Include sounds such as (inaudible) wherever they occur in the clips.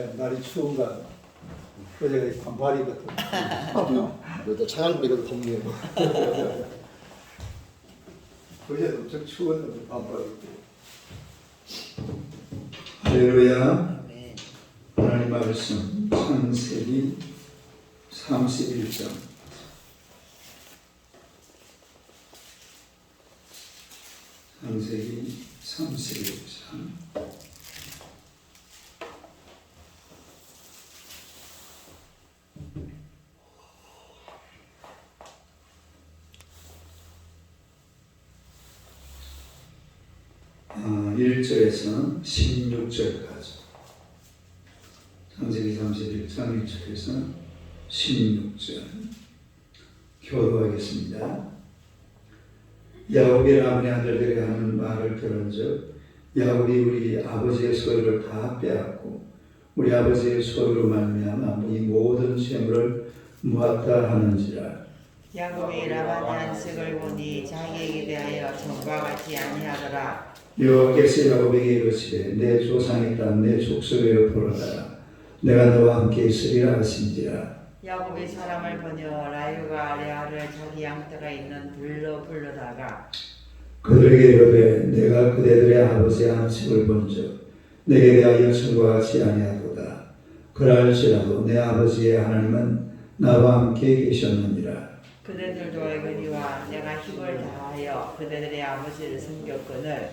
그냥 날이 추운가 어제가 반팔이거든. 또 차양불이가 덥네요. 어제도 엄청 추웠는데 반팔이고. 할렐루야. 네. 하나님 말씀 창세기 31장 창세기 31장 어, 1절에서 16절까지 창세기 31장 1절에서 16절 교도하겠습니다. 야곱이 아버지 아들들에게 하는 말을 들은즉 야곱이 우리 아버지의 소유를 다 빼앗고 우리 아버지의 소유로 말미암아 이 모든 재물을 모았다 하는지라 야곱이 라반의 안식을 보니 자기에게 대하여 전과 같이 아니하더라. 여호와께서 야곱에게 이르시되 내 조상이 딴내 족속에 돌아가라. 내가 너와 함께 있으리라 하신지라. 야곱이 사람을 보내어 라유가 레아를 자기 양떼가 있는 들로 불러다가 그들에게 이르되 내가 그대들의 아버지의 안식을 본즉 내게 대하여 전과 같이 아니하도다. 그럴지라도 내 아버지의 하나님은 나와 함께 계셨느니라. 그대들도 알거니와 내가 힘을 다하여 그대들의 아버지를 섬겼거늘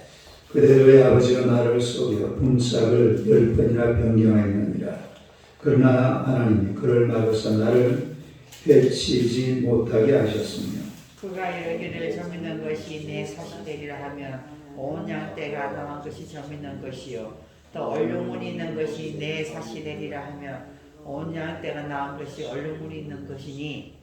그대들의 아버지가 나를 속여 분삭을 열 번이나 변경하였느니라. 그러나 하나님이 그를 막으사 나를 해치지 못하게 하셨으며 그가 이르기를 점있는 것이 내 사시되리라 하면 온 양떼가 당한 것이 점있는 것이요. 또 얼룩무늬 있는 것이 내 사시되리라 하면 온 양떼가 낳은 것이 얼룩무늬 있는 것이니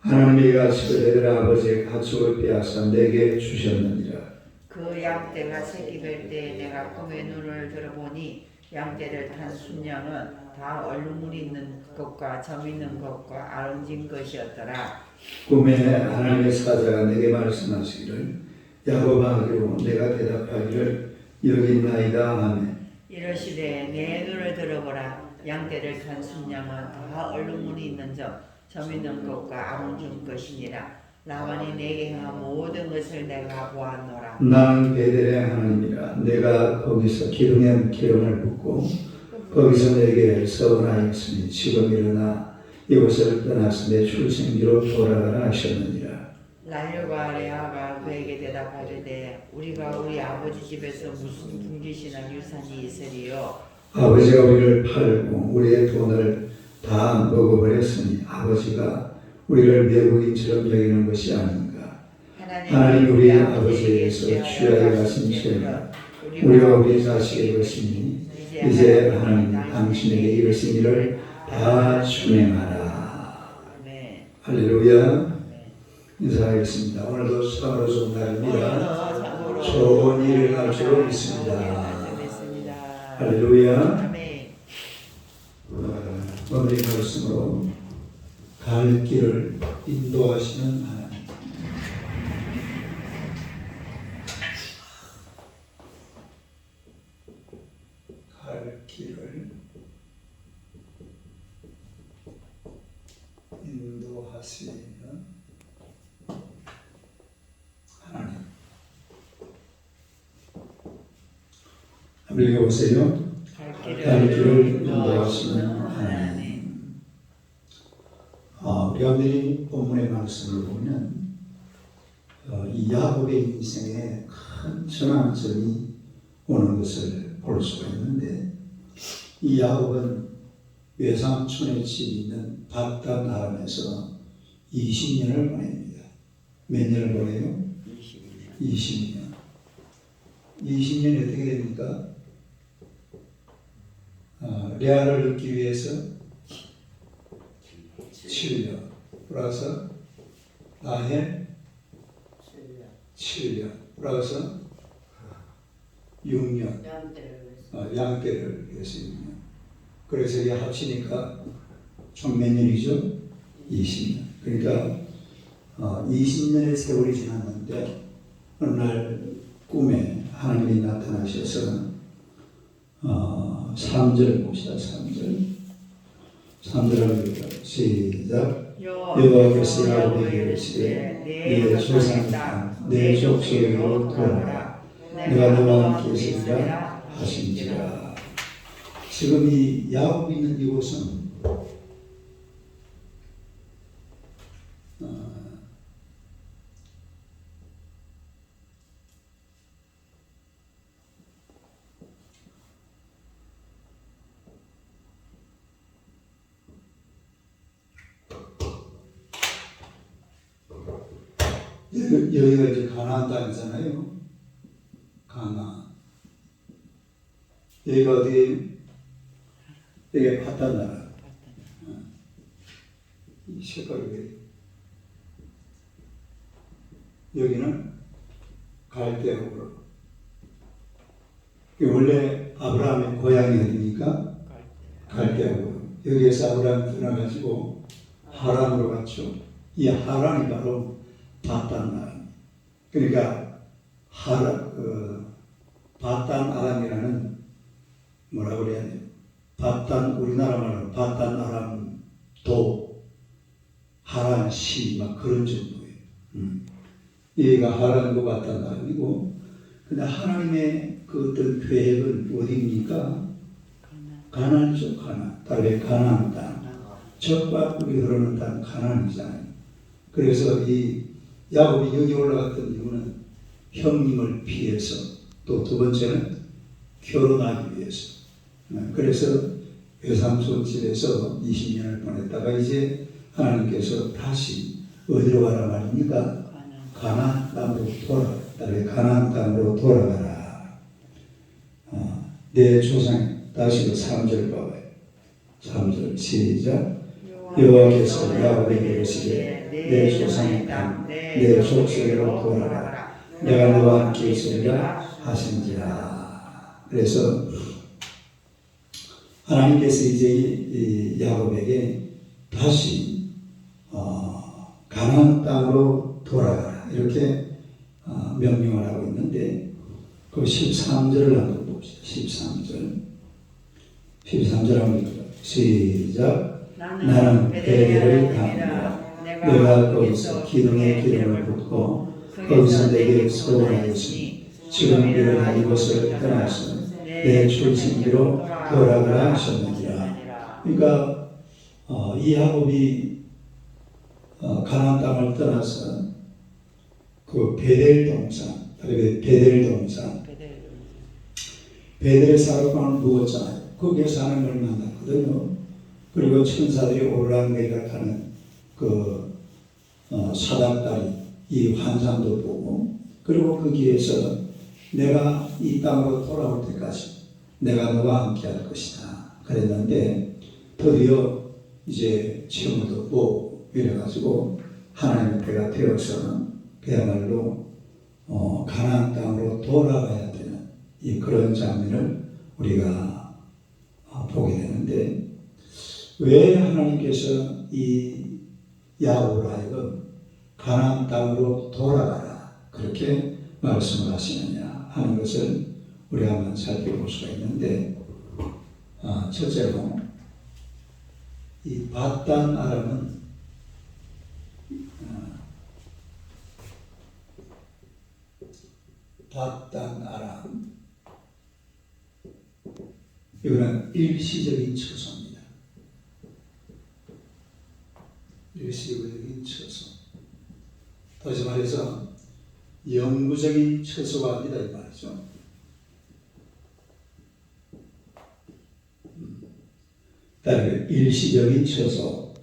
하나님이 그대들의 아버지의 가축을 빼앗아 내게 주셨느니라 그 양떼가 새끼 뵐때 내가 꿈에 눈을 들어보니 양떼를 탄 순양은 다 얼룩무늬 있는 것과 점 있는 것과 아름진 것이었더라. 꿈에 하나님의 사자가 내게 말씀하시기를 야곱아 하기로 내가 대답하기를 여기 있나이다 하매 이러시되 내 눈을 들어보라. 양떼를 탄 순양은 다 얼룩무늬 있는 점, 점 있는 것과 아름진 것이니라 라반이 내게 행한 모든 것을 내가 보았노라. 나는 베델의 하나님이라. 내가 거기서 기둥에 기름을 붓고 거기서 내게 서원하였으니 지금 일어나 이곳을 떠나서 내 출생지로 돌아가라 하셨느니라. 라헬과 레아가 그에게 대답하려되 우리가 우리 아버지 집에서 무슨 분깃이나 유산이 있으리요? 아버지가 우리를 팔고 우리의 돈을 다 먹어버렸으니 아버지가 우리를 외국인처럼 여기는 것이 아닌가? 하나님 우리 아버지에게서 취하여 가신 죄가 우리와 우리 자식의 것이니 이제 하나님 당신에게 이르신 일을 다 준행하라. 아멘. 할렐루야. 인사하겠습니다. 오늘도 참으로 좋은 날입니다. 좋은 일을 할줄 믿습니다. 믿습니다. 할렐루야. 아멘. 어, 오늘의 말씀으로 갈 길을 인도하시는 하나님. 갈 길을 인도하시는 하나님. 한번 읽어보세요 오늘 본문의 말씀을 보면 어, 이 야곱의 인생에 큰 전환점이 오는 것을 볼 수가 있는데 이 야곱은 외삼촌의 집이 있는 바단 아람에서 20년을 보냅니다. 몇 년을 보내요? 20년. 20년이 어떻게 됩니까? 어, 레아를 얻기 위해서 7년 플러스 라헬 7년 플러스 6년 어, 양떼를 위해서 6년 그래서 이게 합치니까 총 몇 년이죠? 20년 그러니까 어, 20년의 세월이 지났는데 어느 날 꿈에 하나님이 나타나셔서 어, 어, 3절 봅시다. 3절. 3절을 시작. 여호와께서 야곱에게 이르시되 네 조상의 땅내 족속으로 돌아가라. 내가 너와 함께 있으리라 하신지라. 지금 이 야곱이 있는 이곳은 여기- 여기가 이제 가나안 땅이잖아요. 가나안. 여기가 어디? 여기가 파탄 나라. 색깔이 왜? 여기는 갈대우로. 원래 아브라함의 고향이 어디입니까? 갈대우로. 여기에서 아브라함이 떠나가지고 하란으로 갔죠. 이 하란이 바로 바단 아람. 그러니까 하라 그 바단 아람이라는 뭐라 그래야 돼요? 바단 우리나라 말로 바단 아람 도 하란 시막 그런 정도예요. 음. 여기가 하란이고 바단 아람이고 근데 하나님의 그 어떤 계획은 어디입니까? 가나안이죠 가나안. 다른 가나안 땅. 적과 꿀이 흐르는 땅 가나안이잖아요. 그래서 이 야곱이 여기 올라갔던 이유는 형님을 피해서 또 두 번째는 결혼하기 위해서. 어, 그래서 외삼촌 집에서 20년을 보냈다가 이제 하나님께서 다시 어디로 가라 말입니까? 가나안 땅으로 돌아가라. 가나안 땅으로 돌아가라. 어, 내 조상 다시 그 3절 봐봐요. 3절 시작. 여호와께서 야곱에게 이르시되 내 조상의 땅, 내 족속으로 돌아가라. 내가 너와 함께 있으리라 하신지라. 그래서 하나님께서 이제 이 야곱에게 다시 어, 가나안 땅으로 돌아가라 이렇게 어, 명령을 하고 있는데 그 13절을 한번 봅시다. 13절. 13절 한번 시작. 나는 베델을 강하다. 내가 거기서 기둥에 기름을 붓고 거기서 내게 소원하였으니 지금 일어나 이곳을 떠나서 내 출신기로 돌아가라 하셨느니라. 그러니까 어, 이 야곱이 어, 가나안 땅을 떠나서 그 베델 동산, 그리고 베델 동산, 베델에 사르방을 누웠잖아요. 거기에서 하나님을 만났거든요. 그리고 천사들이 하는 그 어, 사닥다리 이 환상도 보고 그리고 거기에서 내가 이 땅으로 돌아올 때까지 내가 너와 함께 할 것이다. 그랬는데 드디어 이제 체험도 보고 이래가지고 하나님의 배가 되어서 그야말로 어, 가나안 땅으로 돌아가야 되는 이 그런 장면을 우리가 어, 보게 되는데 왜 하나님께서 이 야곱을 하여금 가나안 땅으로 돌아가라. 그렇게 말씀을 하시느냐 하는 것을 우리 한번 살펴볼 수가 있는데 아, 첫째로 이 바단 아람은 아, 바단 아람. 이거는 일시적인 처소입니다. 일시적인 처소. 다시 말해서 영구적인 처소가 아니다 이 말이죠. 다른 일시적인 처소.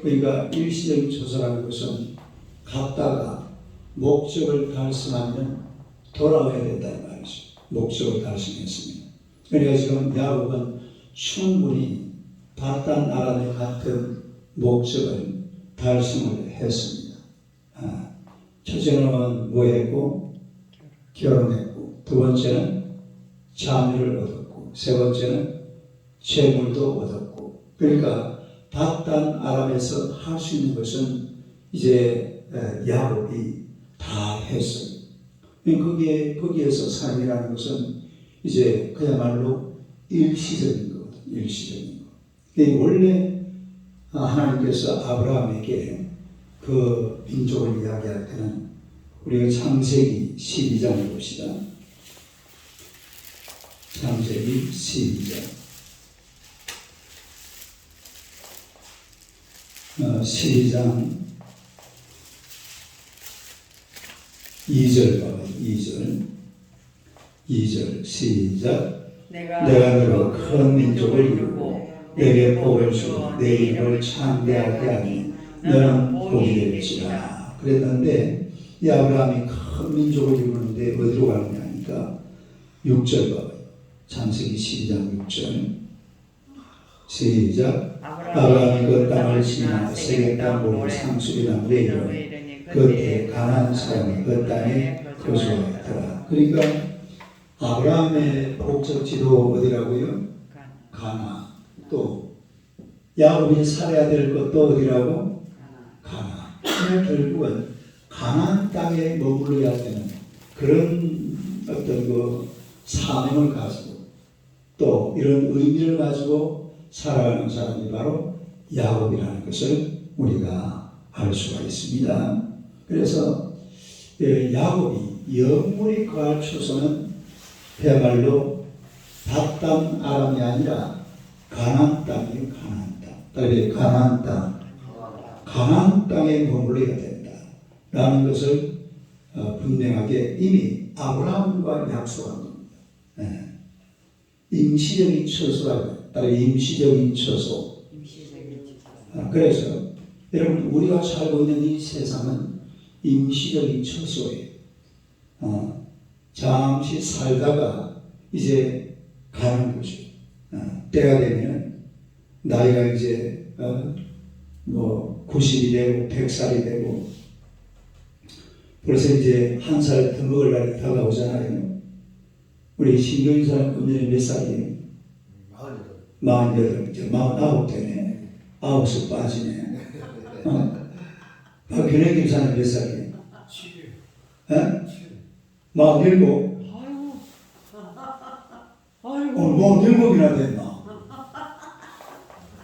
그러니까 일시적인 처소라는 것은 갔다가 목적을 달성하면 돌아와야 된다 이 말이죠. 목적을 달성했습니다. 그러니까 지금 야곱은 충분히 바단 아람의 같은 목적을 달성을 했습니다. 아, 첫째는 뭐 했고? 결혼했고, 두 번째는 자녀를 얻었고, 세 번째는 재물도 얻었고. 그러니까 바단 아람에서 할 수 있는 것은 이제 에, 야곱이 다 했어요. 거기에, 거기에서 삶이라는 것은 이제 그야말로 일시적인 거거든. 일시적인 거. 원래 아, 하나님께서 아브라함에게 그 민족을 이야기할 때는 우리가 창세기 12장을 봅시다. 창세기 12장. 어, 12장 2절 봐봐. 2절. 2절 시작. 내가 내가 너로 큰 민족을 이루고 내게 복을 주어 내 이름을 창대하게 하니 너는 복이 될지라. 그랬는데 이 아브라함이 큰 민족을 이루는데 어디로 가느냐 하니까 6절 봐봐요 창세기 12장 6절. 시작. 아브라함이 그 땅을 지나 세계 땅 모래 상수리 나무에 이르니 그때 가나안 사람이 그 땅에 거주하였더라. 그러니까 아브라함의 목적지도 어디라고요? 가나. 또 야곱이 살아야 될 것도 어디라고? 그냥 결국은 가나안 땅에 머물러야 되는 그런 어떤 그 사명을 가지고 또 이런 의미를 가지고 살아가는 사람이 바로 야곱이라는 것을 우리가 알 수가 있습니다. 그래서 예, 야곱이 영원히 거할 초소는 그야말로 바담 아람이 아니라 가나안 땅이에요. 가나안 땅. 따라해 가나안 땅. 가나안 땅에 머물러야 된다. 라는 것을 어, 분명하게 이미 아브라함과 약속한 겁니다. 예. 임시적인 처소라고 따라 임시적인 처소. 아, 그래서 여러분 우리가 살고 있는 이 세상은 임시적인 처소예요. 어, 잠시 살다가 이제 가는 거죠. 어, 때가 되면 나이가 이제 어, 뭐 90이 되고 100살이 되고 벌써 이제 한 살 더 먹을 날이 다가오잖아요. 우리 신경인 사람 금년에 몇 살이에요? 마흔여덟. 마흔아홉 되네. 아홉수 빠지네. 어? 박근혜 김사는 몇 살이에요? 칠. 어? 마흔일곱. 아이고. 어. 마흔일곱이나 됐나?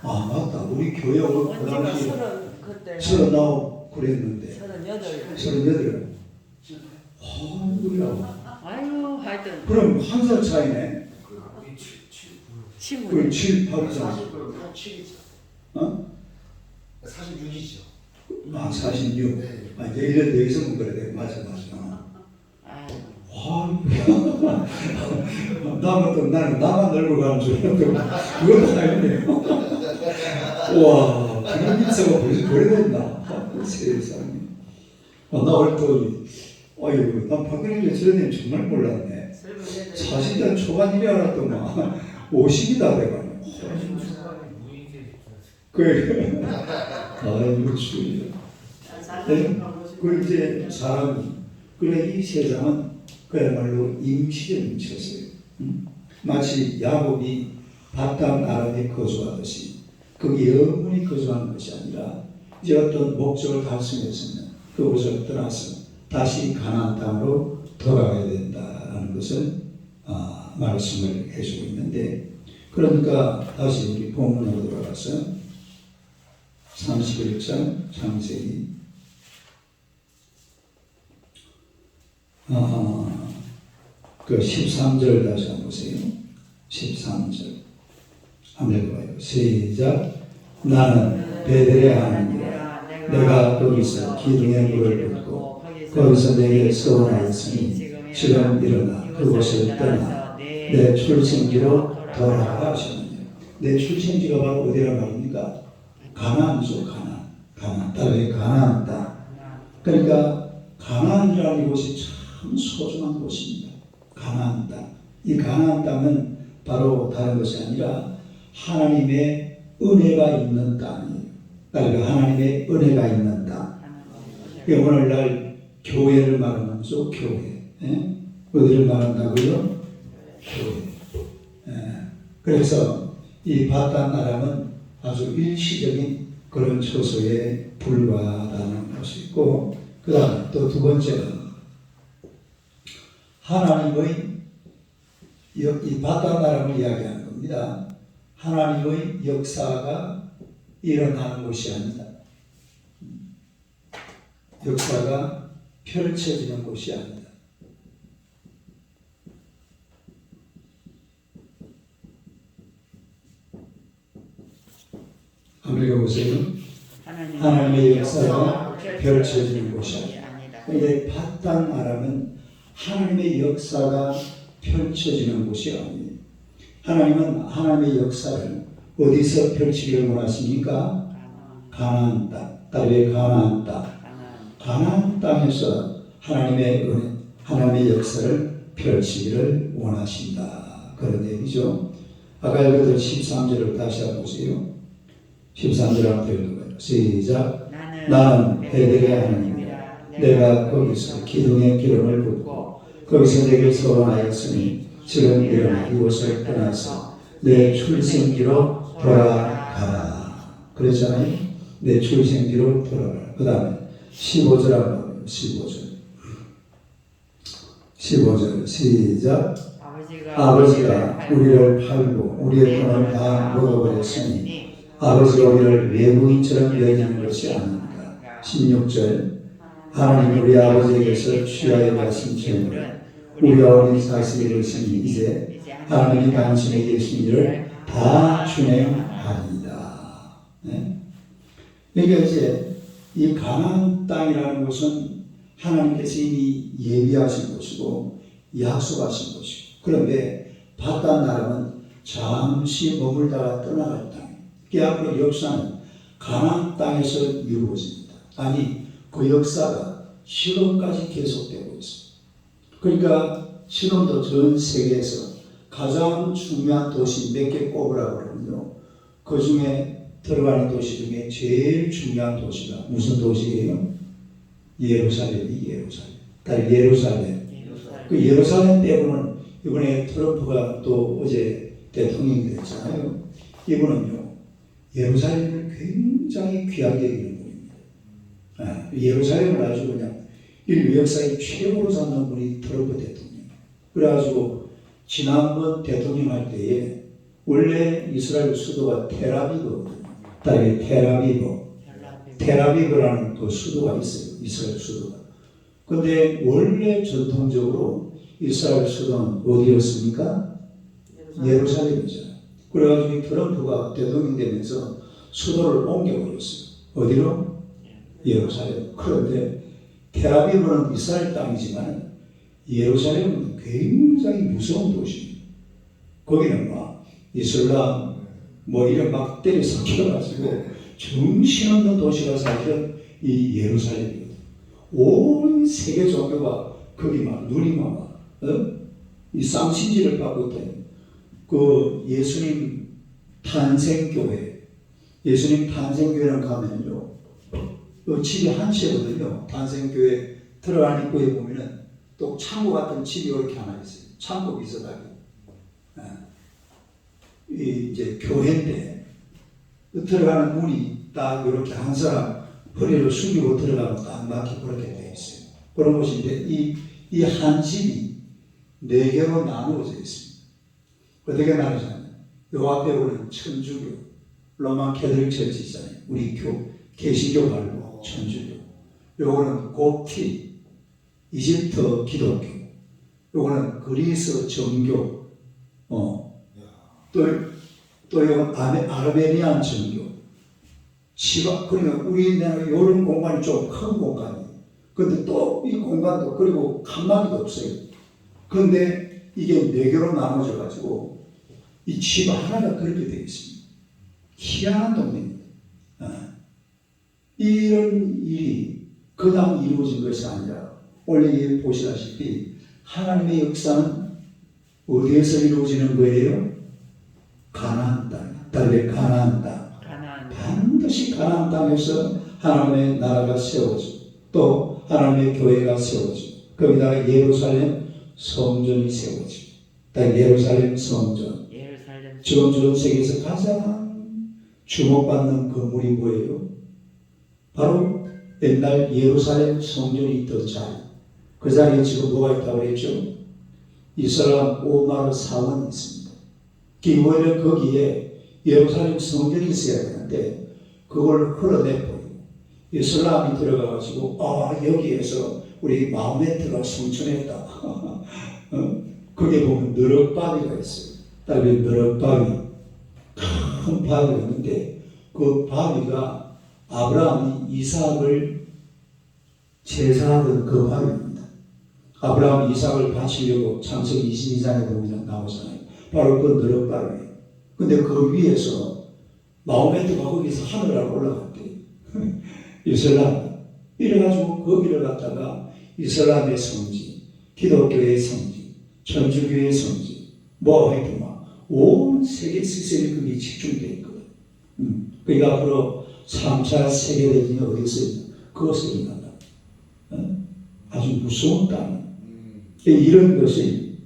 아, 맞다. 우리 교회 오늘 그 언제가 당시 서른 그때 서른아홉 그랬는데. 서른 여덟 서른여덟. 아이고야. 아이고 하여튼 그럼 한 살 차이네. 친구 그럼 7, 8, 4. 40, 7이죠. 어? 46이죠. 아, 46. 네. 아, 이제 1년 더 있으면 그래. 돼. 맞아, 맞아. 아이고야. 나만 또 나는 나만 늙어 가는 줄 알았는데 그것도 아니네. (laughs) 와, 인사가 벌써 오래됐나? 세상에. 아, 나 또, 아이고, 난 박근혜 대통령 정말 몰랐네. 서른 여덟 40대 초반이라 알았더만 50이다 내가. 그, 아이고. 네? 그 이제 사람이 그래 이 세상은 그야말로 임시적인 처소예요. 음? 마치 야곱이 바담 아람에 거주하듯이 거기 영원히 거주하는 것이 아니라 이제 어떤 목적을 달성했으면 그곳을 떠나서 다시 가나안 땅으로 돌아가야 된다는 것을 아, 말씀을 해주고 있는데 그러니까 다시 우리 본문으로 돌아가서 31장 창세기 아, 그 13절 다시 한번 보세요. 13절. 한번 읽어봐요. 시작. 나는 베델에 하느니라. 내가 거기서 기둥에 물을 붓고 거기서 내게 서원하였으니 지금 일어나 그곳을 떠나 내 출생지로 돌아가 하셨느냐. 내 출생지가 바로 어디라 말입니까? 가나안이죠. 가나안. 가나안. 따라해 가나안 땅. 그러니까 가나안이라는 곳이 참 소중한 곳입니다. 가나안 땅. 이 가나안 땅은 바로 다른 것이 아니라 하나님의 은혜가 있는 땅이에요. 그러니까 하나님의 은혜가 있는 땅. 이 오늘날 교회를 말하면서 교회. 예? 어디를 말한다고요? 교회. 예. 그래서 이 바단 나라는 아주 일시적인 그런 처소에 불과하다는 것이 있고 그 다음에 또두 번째는 하나님의 이- 이 바다 나라를 이야기하는 겁니다. 하나님의 역사가 일어나는 곳이 아니다. 역사가 펼쳐지는 곳이 아니다. 읽어보세요. 하나님 하나님의 역사가 펼쳐지는 곳이 아니다. 근데 바탕 아람은 하나님의 역사가 펼쳐지는 곳이 아니에요. 하나님은 하나님의 역사를 어디서 펼치기를 원하십니까? 가나안 땅. 딸의 가나안 땅. 가나안. 땅에서 하나님의 은혜, 하나님의 역사를 펼치기를 원하신다. 그런 얘기죠. 아까 읽었던 13절을 다시 한번 보세요. 13절 한번 읽어봐요. 시작. 나는 베델의 하나님이라 내가 거기서 기둥의 기름을 붓고 거기서 내게 서원하였으니 지금 일어나 이곳을 떠나서 내 출생지로 돌아가라. 그랬잖아요. 내 출생지로 돌아가라. 그 다음에 15절 한번 15절. 15절 시작. 아버지가, 우리를 팔고 우리의 돈을 다 먹어버렸으니 아버지가 우리를 외국인처럼 여기는 것이 아닌가. 16절 하나님 우리 아버지에게서 취하여 가신 재물은 우리가 어린 사실을 것이니 이제 하나님이 당신에게 계신 일을 다 준행하리이다. 네? 그러니까 이제 이 가나안 땅이라는 것은 하나님께서 이미 예비하신 곳이고 약속하신 곳이고 그런데 바단 나라는 잠시 머물다가 떠나갈 땅. 그 앞으로 역사는 가나안 땅에서 이루어집니다. 아니 그 역사가 실험까지 계속되고 있습니다. 그러니까 실험도 전 세계에서 가장 중요한 도시 몇 개 꼽으라고 그러면요. 그 중에 들어가는 도시 중에 제일 중요한 도시가 무슨 도시예요? 예루살렘이 예루살렘. 다 예루살렘. 그 예루살렘 때문은 이번에 트럼프가 또 어제 대통령이 됐잖아요. 이분은요 예루살렘을 굉장히 귀하게 여기는 분입니다. 아, 예루살렘을 아주 그냥 인류 역사의 최고로 삼는 분이 트럼프 대통령. 그래가지고 지난번 대통령 할 때에 원래 이스라엘 수도가 테라비브거든요. 딸이 테라비브. 테라비브라는 그 수도가 있어요. 이스라엘 수도가. 근데 원래 전통적으로 이스라엘 수도는 어디였습니까? 예루살렘이잖아요. 그래가지고 이 트럼프가 대통령 되면서 수도를 옮겨버렸어요. 어디로? 예루살렘. 그런데 테라비브는 이스라엘 땅이지만 예루살렘은 굉장히 무서운 도시입니다. 거기는 막 이슬람 뭐 이런 막 때려 섞여가지고 정신없는 도시가 사실은 이 예루살렘이거든. 온 세계 종교가 거기 막 눈이 막 어? 이 쌍신지를 받고 있다. 그 예수님 탄생교회, 예수님 탄생교회를 가면요, 그 집이 한 채거든요. 탄생교회 들어간 입구에 보면은 또 창고 같은 집이 이렇게 하나 있어요. 창고 비슷하게. 예. 이 이제 교회인데 그 들어가는 문이 딱 이렇게 한 사람 허리를 숙이고 들어가면 딱 맞게 그렇게 되어 있어요. 그런 곳인데 이 이 한 집이 네 개로 나누어져 있습니다. 어떻게 나누잖아요? 요 앞에 보는 천주교, 로마 캐톨릭 처치 있잖아요. 우리 교 개신교 말고 천주교. 요거는 고티, 이집트 기독교. 요거는 그리스 정교. 어. 또, 또 요건 아르메니안 정교. 지방, 그러니까 우리나라 요런 공간이 좀 큰 공간이에요. 근데 또 이 공간도 그리고 칸막이도 없어요. 근데 이게 네 개로 나눠져 가지고 이 집 하나가 그렇게 되어 있습니다. 희한한 동네입니다. 어. 이런 일이 그냥 이루어진 것이 아니라 원래 보시다시피 하나님의 역사는 어디에서 이루어지는 거예요? 가나안 땅, 딸의 가나안 땅. 반드시 가나안 땅에서 하나님의 나라가 세워지고 또 하나님의 교회가 세워지고 거기다가 예루살렘 성전이 딱 예루살렘 성전 예루살렘. 지금 전 세계에서 가장 주목받는 건물이 뭐예요? 바로 옛날 예루살렘 성전이 있던 자리. 그 자리에 지금 뭐가 있다고 그랬죠? 이슬람 오마르 사원이 있습니다. 오히려 거기에 예루살렘 성전이 있어야 되는데 그걸 흘러내버리고 이슬람이 들어가가지고 아 여기에서 우리 마호메트가 성천했다. (laughs) 어? 거기에 보면 너럭바위가 있어요. 딸이 너럭바위 큰 바위가 있는데 그 바위가 아브라함이 이삭을 제사하던 그 바위입니다. 아브라함이 이삭을 바치려고 창세기 22장에 보면 나오잖아요. 바로 그 너럭바위예요. 근데 그 위에서 마호메트가 거기서 하늘을 올라갔대. (laughs) 이슬람. 이래가지고 거기를 갖다가 이슬람의 성지, 기독교의 성지, 천주교의 성지, 뭐 하여튼 막 온 세계 시스템이 거기 집중되어 있거든. 음. 그러니까 앞으로 3차 세계대전이 어디서 있냐? 그것을 일어난다. 어? 아주 무서운 땅. 이런 것이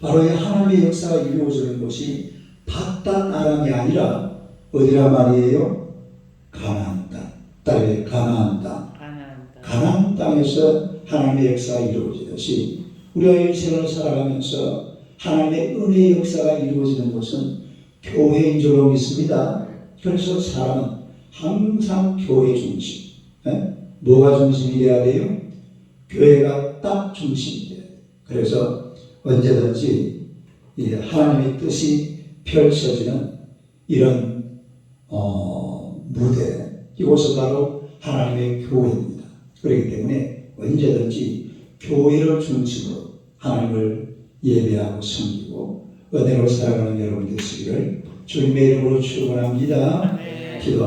바로 이 하나님의 역사가 이루어지는 것이 바단 아람이 아니라 어디라 말이에요? 가나안 땅. 딸의 가나안 땅. 가나안 땅에서 하나님의 역사가 이루어지듯이 우리가 이 세상을 살아가면서 하나님의 은혜의 역사가 이루어지는 것은 교회인 줄로 믿습니다. 그래서 사람은 항상 교회 중심. 예? 뭐가 중심이 돼야 돼요? 교회가 딱 중심이 돼요. 그래서 언제든지 이 하나님의 뜻이 펼쳐지는 이런 어, 무대 이곳은 바로 하나님의 교회입니다. 그렇기 때문에 언제든지 교회를 중심으로 하나님을 예배하고 섬기고 은혜로 살아가는 여러분 되시기를 주님의 이름으로 축원합니다. 네. 기도합니다.